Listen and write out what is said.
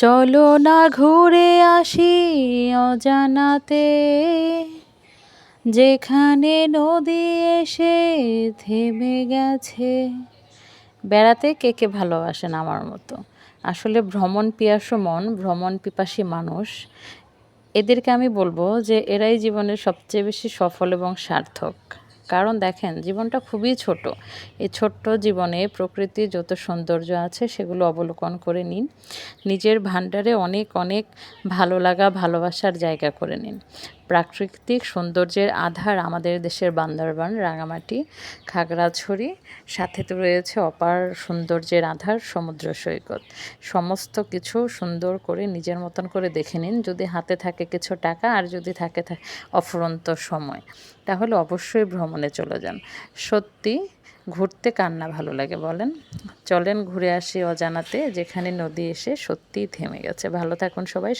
চলো না ঘুরে আসি অজানাতে। যেখানে নদী এসে থেমে গেছে। বেড়াতে কে কে ভালোবাসেন আমার মতো? আসলে ভ্রমণ পিয়াসু মন, ভ্রমণ পিপাসী মানুষ। এদেরকে আমি বলব যে এরাই জীবনের সবচেয়ে বেশি সফল এবং সার্থক। কারণ দেখেন, জীবনটা খুবই ছোট। এই ছোট্ট জীবনে প্রকৃতির যত সৌন্দর্য আছে সেগুলো অবলোকন করে নিন। নিজের ভাণ্ডারে অনেক অনেক ভালো লাগা, ভালোবাসার জায়গা করে নিন। প্রাকৃতিক সৌন্দর্যের আধার আমাদের দেশের বান্দরবান, রাঙামাটি, খাগড়াছড়ি। সাথে তো রয়েছে অপার সৌন্দর্যের আধার, সমুদ্র সৈকত। সমস্ত কিছু সুন্দর করে নিজের মতন করে দেখে নিন। যদি হাতে থাকে কিছু টাকা আর যদি থাকে অফুরন্ত সময়, তাহলে অবশ্যই ভ্রমণে চলে যান। সত্যি ঘুরতে কার না ভালো লাগে বলেন? চলেন ঘুরে আসি অজানাতে, যেখানে নদী এসে সত্যিই থেমে গেছে। ভালো থাকুন সবাই